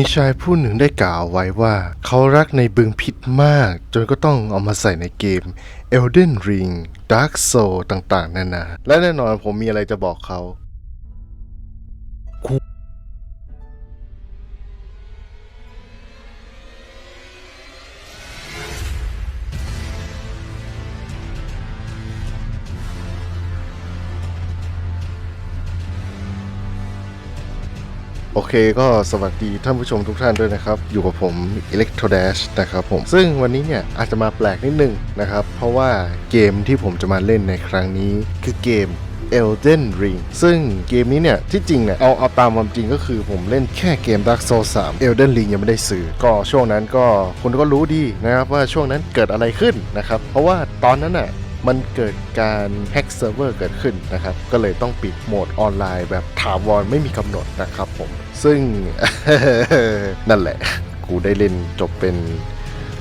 มีชายผู้หนึ่งได้กล่าวไว้ว่า เขารักในบึงพิษมาก จนก็ต้องเอามาใส่ในเกม Elden Ring Dark Soul ต่างๆนานาและแน่นอนผมมีอะไรจะบอกเขา โอเคก็สวัสดีท่านผู้ชมทุกท่านด้วยนะครับ อยู่กับผม Electro Dash นะครับผม ซึ่งวันนี้เนี่ยอาจจะมาแปลกนิดนึงนะครับ เพราะว่าเกมที่ผมจะมาเล่นในครั้งนี้คือเกม Elden Ring ซึ่งเกมนี้เนี่ย ที่จริงเนี่ย เอาเอาตามความจริงก็คือผมเล่นแค่เกม Dark Souls 3 Elden Ring ยังไม่ได้ซื้อก็ช่วงนั้นก็คุณก็รู้ดีนะครับว่าช่วงนั้นเกิดอะไรขึ้นนะครับ เพราะว่าตอนนั้นน่ะ มันเกิดการแฮ็กเซิร์ฟเวอร์เกิดขึ้นนะครับ ก็เลยต้องปิดโหมดออนไลน์แบบถาวรไม่มีกำหนดนะครับผม ซึ่ง นั่นแหละ กูได้เล่นจบเป็น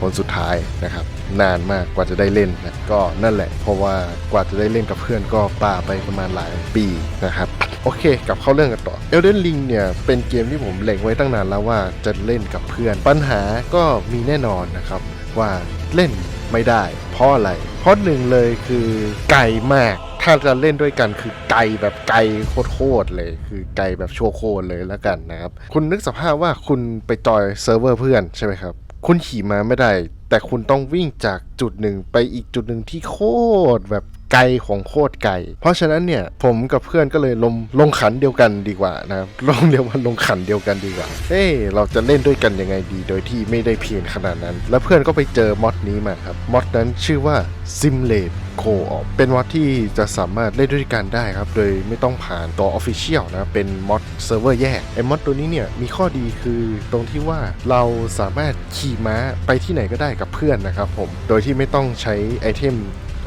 คนสุดท้ายนะครับ นานมากกว่าจะได้เล่นนะก็นั่นแหละ เพราะว่ากว่าจะได้เล่นกับเพื่อนก็ป่าไปประมาณหลายปีนะครับโอเคกลับเข้าเรื่องกันต่อ Elden Ring เนี่ยเป็นเกมที่ผมเล็งไว้ตั้งนานแล้วว่าจะเล่นกับเพื่อน ปัญหาก็มีแน่นอนนะครับ ว่าเล่น ไม่ได้ เพราะอะไร เพราะหนึ่งเลยคือไกลมาก ถ้าจะเล่นด้วยกันคือไกลแบบไกลโคตรเลย คือไกลแบบโชว์โคตรเลยแล้วกันนะครับ คุณนึกสภาพว่าคุณไปจอยเซิร์ฟเวอร์เพื่อนใช่ไหมครับ คุณขี่มาไม่ได้ แต่คุณต้องวิ่งจากจุดหนึ่งไปอีกจุดหนึ่งที่โคตรแบบ ไกลของโคตรไกล เพราะฉะนั้นเนี่ยผมกับเพื่อนก็เลยลงลงขันเดียวกันดีกว่านะครับลงเดียวกันลงขันเดียวกันดีกว่า เอ้เราจะเล่นด้วยกันยังไงดี โดยที่ไม่ได้เพียงขนาดนั้น แล้วเพื่อนก็ไปเจอมอดนี้มาครับมอดนั้นชื่อว่า Simulate Co-op เป็นมอดที่จะสามารถเล่นด้วยกันได้ครับ โดยไม่ต้องผ่านตัว Official นะ เป็นมอดเซิร์ฟเวอร์แยกไอ้มอดตัวนี้เนี่ยมีข้อดีคือตรงที่ว่าเราสามารถขี่ม้าไปที่ไหนก็ได้กับเพื่อนนะครับผม โดยที่ไม่ต้องใช้ไอเทม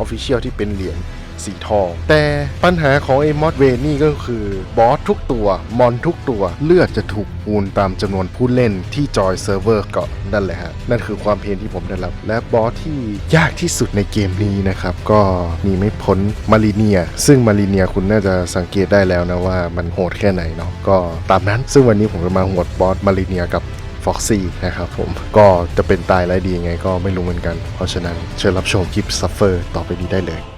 Official ที่เป็นเหรียญสีทอง แต่ปัญหาของไอ้มอดเวนี่ก็คือบอสทุกตัวมอนทุกตัวเลือดจะถูกคูณตามจำนวนผู้เล่นที่จอยเซิร์ฟเวอร์เกาะนั่นแหละฮะ นั่นคือความเพนที่ผมได้รับ และบอสที่ยากที่สุดในเกมนี้นะครับ ก็มีไม่พ้นมาริเนีย ซึ่งมาริเนียคุณน่าจะสังเกตได้แล้วนะว่ามันโหดแค่ไหนเนาะก็ตามนั้นซึ่งวันนี้ผมจะมาโหดบอสมาริเนียกับ ฟ็อกซี่นะครับผมก็จะเป็นตายไรดียังไงก็ไม่รู้เหมือนกัน เพราะฉะนั้นเชิญรับชมคลิปซัฟเฟอร์ต่อไปนี้ได้เลย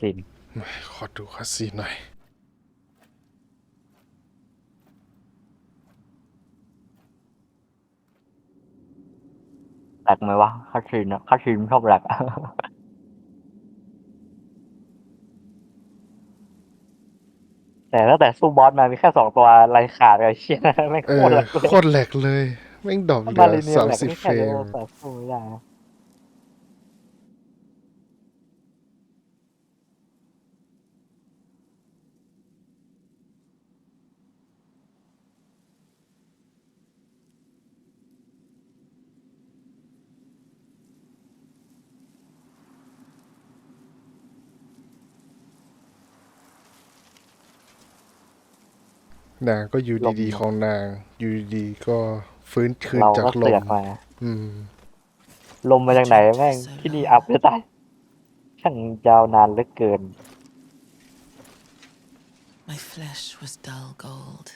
ซินขอดูคัสซีนหน่อยแหลกไหมวะคัดซินอะคัดซินชอบแหลกอะแต่ตั้งแต่สู้บอสมามีแค่สองตัวไรขาดเลยเชี่ยไม่งเอโคอตรแหลกเลย โคตรแหลกเลย แม่งดอกเหลืมาอเลเนียสามแหลกสิบนี่เฟแค่รเดียมวแต่สู้ไม่ได้ นะนางก็อยู่ดีๆของนาง อยู่ดีๆก็ฟื้นคืนเราจากก็ลเสือมกมาอืม ลมมาจากไหนแม่งที่นี่อัพจะตายช่างยาวนานเหลือเกิน My flesh was dull gold,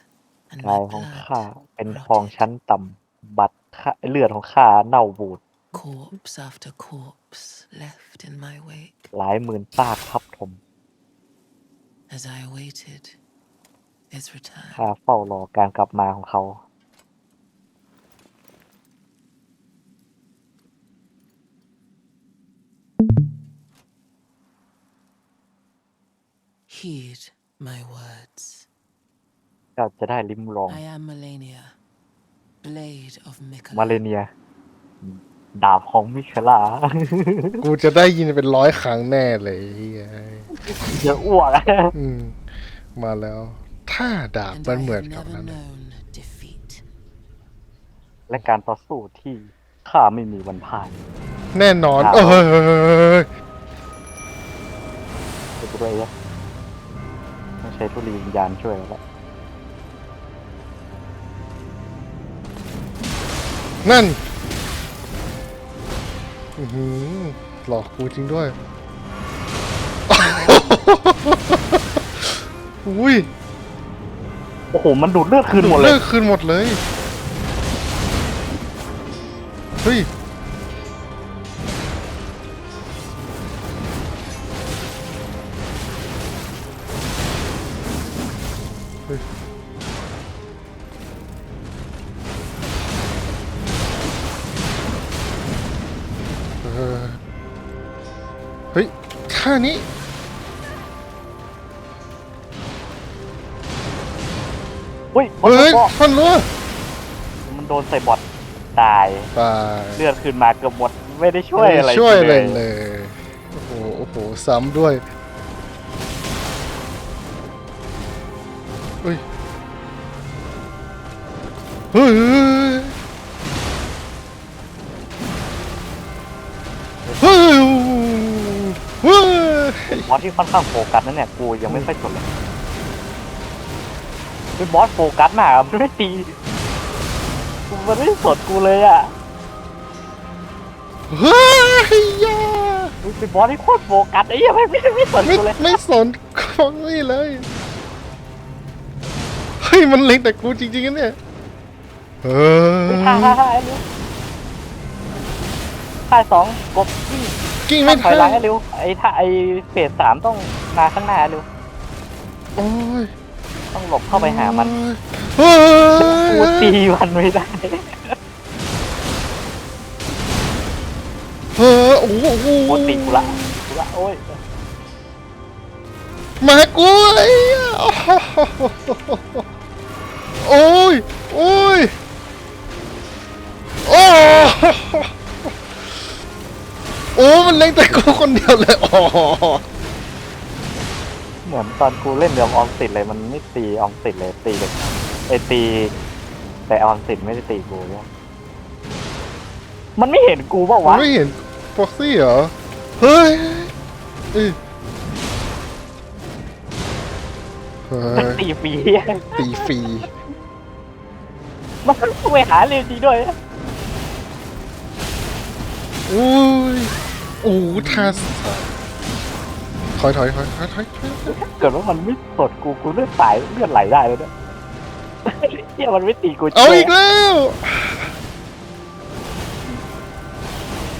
and กาย my ของ blood ข้าเป็นท rotted. องชั้นต่ำบัตรข้าเลือดของข้าเน่าบูด Corpse after corpse left in my wake หลายหมื่นซากทับถม as I awaited his return. ข้าเฝ้ารอการกลับมาของเขา Heed my words. เจ้าจะได้ลิ้มลอง I am Melania, blade of มาเล Mikola. เนีย ดาบของมิเคลา กูจะได้ยินเป็นร้อยครั้งแน่เลยเฮียเยอะอ้วก อืมมาแล้ว ถ้าดาบ And มัน I เหมือน have กับ never นั้นนะ known defeat. และการต่อสู้ที่ข้าไม่มีวันพ่ายแน่นอนครับเออช่วยกูด้วยเนี่ยต้องใช้ทุลีวิญญาณช่วยแล้ว นั่นอื้อหือหลอกกูจริงด้วย อุ้ย โอ้โห มันดูดเลือดคืนหมดเลยเลิกคืนหมดเลย เฮ้ย เฮ้ยเออ เฮ้ยท่านี้อุ้ยเฮ้ยมันฟันรัวมันโดนใส่บอทตาย ตายเลือดคืนมาเกือบหมดไม่ได้ช่วยอะไรม่ด้ช่วยอะไรเลเลยยโอ้โห โอ้โห ซ้ำด้วยเฮ้ย เฮ้ย เฮ้ย เฮ้ยบอสที่ค่อนข้างโฟกัสนั่นเนี่ยกูยังไม่ค่อยสนเลย เป็นบอสโฟกัสมากอะมันไม่ตีกูมันไม่สนกูเลยอะเฮ้ยยามึงเป็นบอสที่โคตรโฟกัสไอ้เหี้ยังไม่ไม่ไม่สนไม่กูเลยไม่สนของนี่เลยเฮ้ยมันเล็งแต่กูจริงๆนะเนี่ยเออไม่ท่าท่าท่าไอ้เร็วท่าสองกบที่กิ้งท่าไม่ถอยหลังทัไอ้นเร็วไอ้ท่าไอ้เฟสสามต้องมาข้างหน้าเร็วโอ้ย ต้องหลบเข้าไปหามันเฮ้ยกูตีมันไม่ได้เฮ้ยโอ้โหกูตีกูละกูละโอ้ยมากูไอ้เหี้ยโอ้ยโอ้ยโอ้โอ้มันเล็งแต่กูคนเดียวเลยอ๋อ เหมือนตอนกูเล่นเรือออมสินเลยมันไม่ตีออมสินเลยตีเลยไอ้ตี แต่ออมสินไม่ได้ตีกูเนี่ยมันไม่เห็นกูเปล่ามัวะนไม่เห็นฟ็อกซี่เหรอ เฮ้ยเอ้ยเฮ้มันยตีฟรีตีฟรีมันช่วยหาเรียนดีด้วยอุ้ยโอ้ทาส ถอยถอยถอยถอยถอยถอยเกิดว่ามันไม่สดกูกูเลือดสายเลือดไหลได้เลยเนี่ยเฮียมันไม่ตีกูเอาอีกแล้ว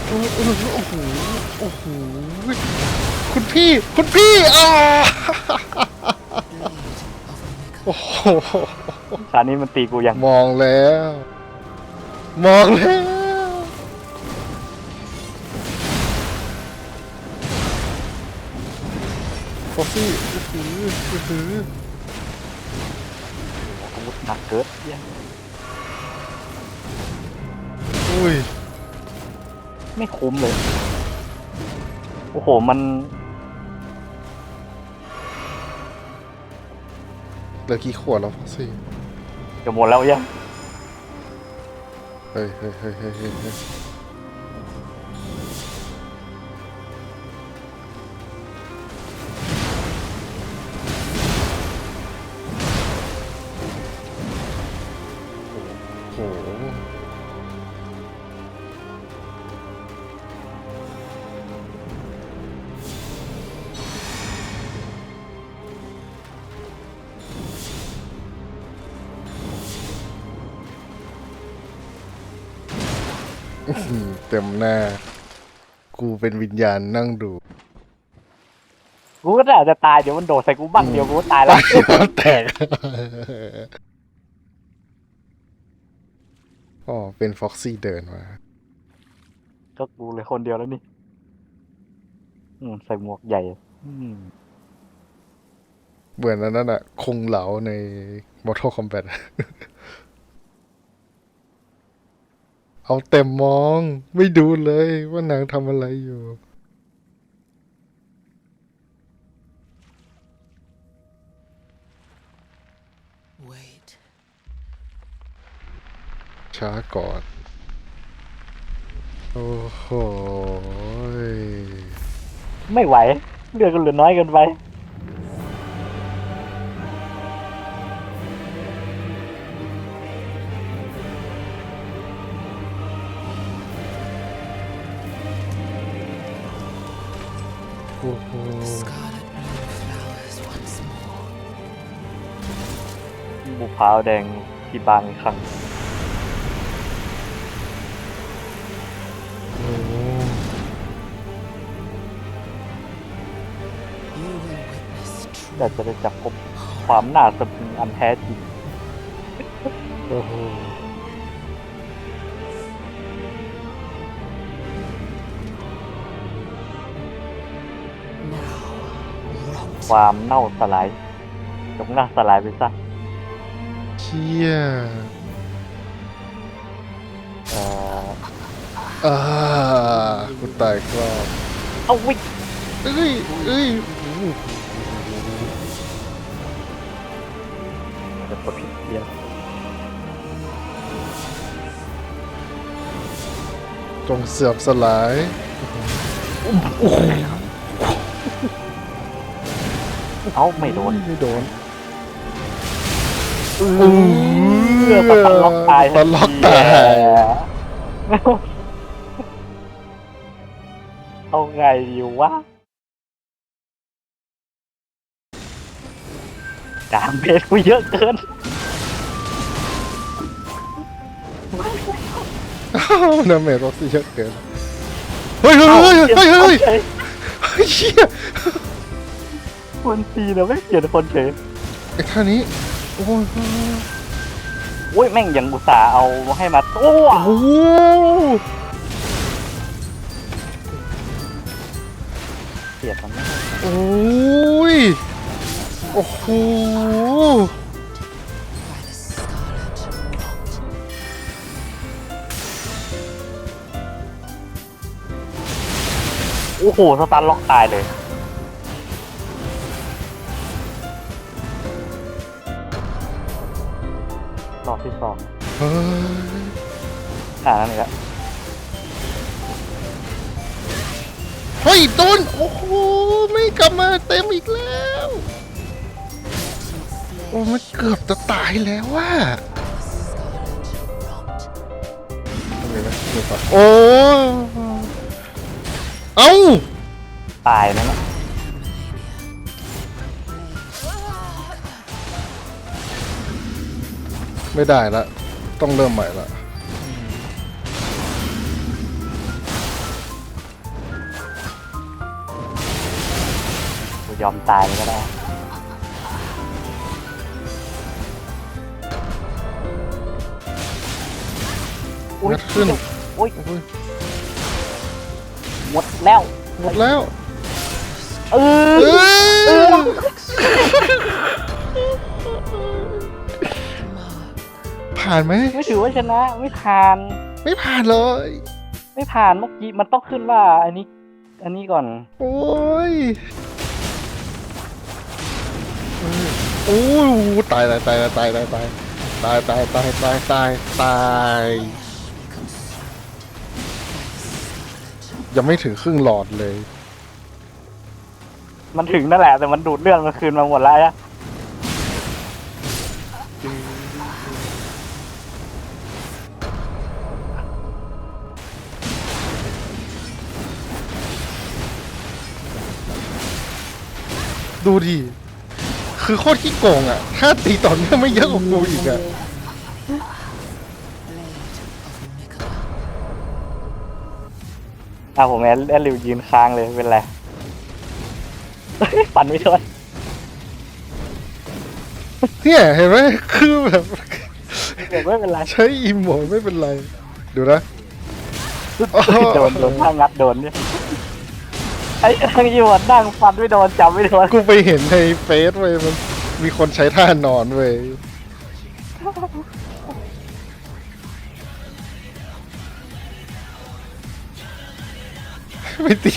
โอ้โหโอ้โหโอ้โหคุณพี่คุณพี่อ่า Blade of Omega. โอ้โหชานี้มันตีกูยังมองแล้ว มองแล้ว ฟอสซี่โอ้โหโอ้โหอาวุธหนักเกินเหี้ยอุ้ยไม่คุ้มเลย โอ้โห มันเหลือกี่ขวดแล้วฟอสซี่จะหมดแล้วยัง เฮ้ยเฮ้ยเฮ้ยเฮ้ยเฮ้ยเฮ้ย เต็มหน้า กูเป็นวิญญาณนั่งดูกูก็อาจจะตายเดี๋ยวมันโดดใส่กูบ้างเดียวกูก็ตายแล้วแตกอ๋อเป็นฟ็อกซี่เดินมา ก็กูเลยคนเดียวแล้วนี่ อืมใส่หมวกใหญ่ อืมเหมือนอันนั้นอะคงเหลาใน Mortal Kombat เอาแต่มอง ไม่ดูเลยว่านางทำอะไรอยู่ Wait. ช้าก่อน โอ้โหยไม่ไหว เลือดก็เหลือน้อยเกินไป ร้าวแดงที่บานอีกครั้งโอ้โห You will witness แต่ true จะได้จับพบความน่าสะพรึงอันแท้จริงโอ้โห now. Rot. ความเน่าสลายจงน่าสลายไปซะเชี่ยอ่ออ่ากูตายก็เอาวิเอ้ยเอ้ยจะกดผิดเดียวจงเสื่อมสลายเอาไม่โดน ไม่โดน เออปัดล็อกตายปัดล็อกตาย เอาไงดีวะดามเบสกูเยอะเกินน้ำเมรถสิเยอะเกินเฮ้ยเฮ้ยเฮ้ยเฮ้ยเฮ้ยเฮ้ยเฮ้ยเฮ้ยเชี่ยคนตีนะไม่เปลี่ยนคนเฉยไอ้ท่านี้โอ้ยโอ้ยแม่งยังอุตส่าห์เอาให้มาตัวโอ้โหเกียดมันนะโอ้ยโอ้โหโอ้โหสตาร์ล็อกตายเลย รอบที่สองเฮ้ยอ่านั่นเองละเฮ้ยโดนโอ้โหไม่กลับมาเต็มอีกแล้ว โอ้มันเกือบจะตายแล้วว่ะ Scarlet rot. โอ้ เอ้า ตายนั่นแหละ ไม่ได้ละ ต้องเริ่มใหม่ละกูยอมตายเลยก็ได้งัดขึ้นโอ้ยโอ้ยหมดแล้ว หมดแล้ว เออ เอ้ย ผ่านไหมไม่ถือว่าชนะ ไม่ผ่าน ไม่ผ่านเลย ไม่ผ่านเมื่อกี้มันต้องขึ้นว่า อันนี้ อันนี้ก่อน โอ้ยโอ้ยตายตายตายตายตายตายตายตายตายตายตายตายยังไม่ถึงครึ่งหลอดเลย มันถึงนั่นแหละแต่มันดูดเลือดมันคืนมาหมดแล้วอะ ดูดิ คือโคตรขี้โกงอะ ถ้าตีต่อเนื่องไม่เยอะกว่ากูอีกอะ Blade of Mikala. อะผมแอนแอนริวยืนค้างเลยเป็นไรปั่นไม่ชนเนี่ยเห็นไหมคือแบบเดี๋ยวไม่เป็นไรใช้อีโมไม่เป็นไร ดูนะโดนโดนถ้างัดโดนเนี่ย ไอ้ทางยีวดนั่งฟันไม่โดนจับไม่โดนกูไปเห็นในเฟซเว้ยมันมีคนใช้ท่านอนเว้ยไม่ตี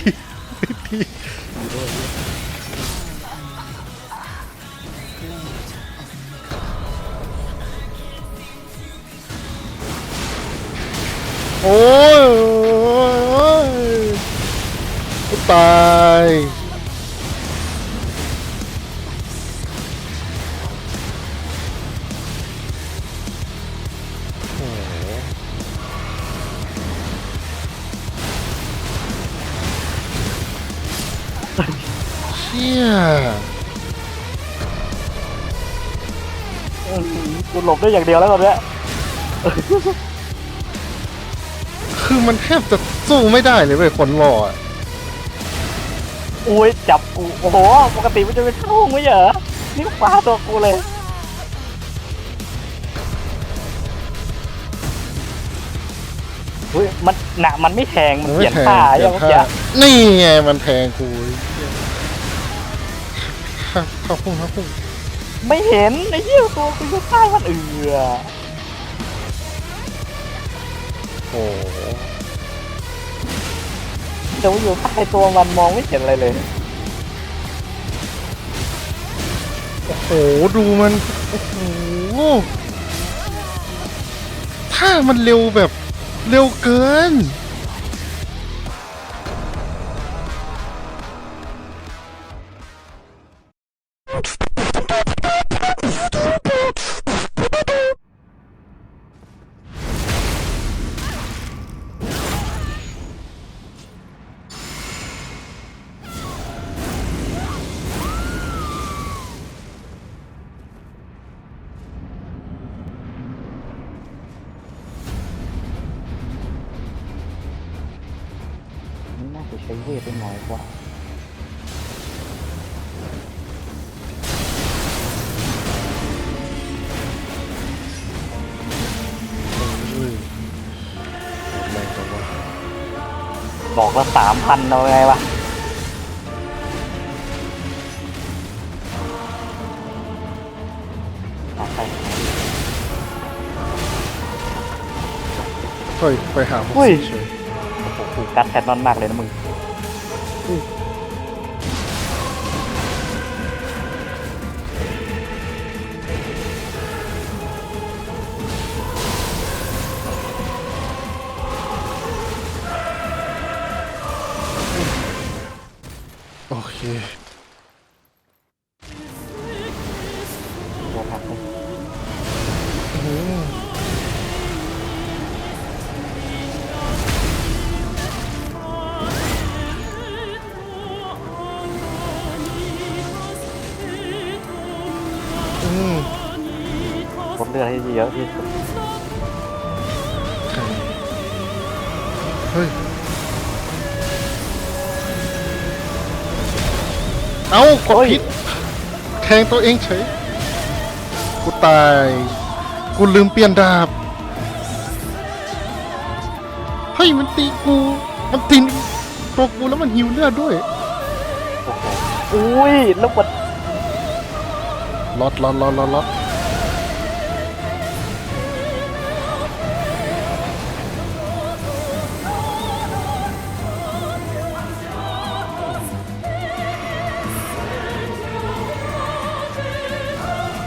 ไม่ตีโอ้ บได้อย่างเดียวแล้วตอนเนี้ยคือมันแทบจะสู้ไม่ได้เลยเว้ยคนรออะอุ้ยจับกูโอ้โหปกติมันจะเป็นช่องไม่ใช่เหรอนี่ฟ้าตัวกูเลยอุ้ยมันหนามันไม่แทงมันเปลี่ยนท่าเปลี่อยย่านงเมื่อกี้ท่านี่ไงมันแทงกูเข้าเข้าพุ่งเข้าพุ่ง ไม่เห็นไอ้เหี้ยตัวกูอยู่ใต้มันเอือโอ้โหแต่ว่าอยู่ใต้ตัวมันมองไม่เห็นอะไรเลย โอ้โห ดูมัน โอ้โห ถ้ามันเร็วแบบ เร็วเกิน ใช้เวทได้น้อยกว่าอุ้ยแรงจังวะบอกละสามพันเอาไงวะอะไปเฮ้ย ไปหาพวกอุ้ยเฉย โอ้โหกูกัดแคทนอนมากเลยนะมึง โลดเลือดให้เยอะที่สุดแทงเฮ้ย เอ้ากดพิษแทงตัวเองเฉย กูตาย กูลืมเปลี่ยนดาบ เฮ้ย มันตีกู มันตีตัวกูแล้วมันหิวเลือดด้วยโอ้โหอุ้ย แล้วมันล็อตล็อตล็อตล็อต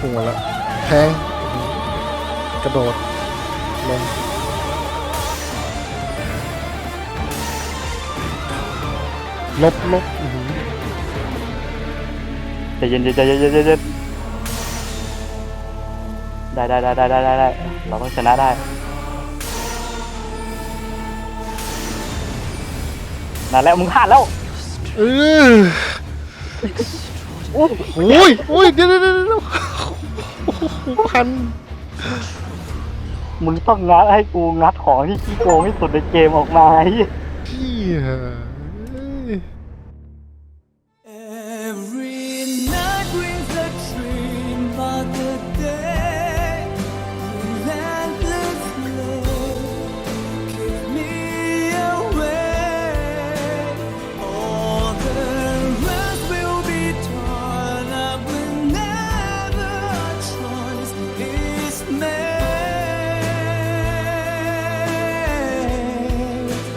พุ่งมาแล้วแทงกระโดดลงลบลบอื้อหือใจเย็นใจเย็นใจเย็นใจเย็นได้ได้ได้ได้ได้ได้ได้เราต้องชนะได้ นั่นแหละมึงพลาดแล้วเอออู้โอ้ยโอ้ยเดี๋ยวเดี๋ยวเดี๋ยวเดี๋ยวโอ้โห พันมึงต้องงัดให้กูงัดของที่ขี้โกงที่สุดในเกมออกมาไอ้ เหี้ยเฮีย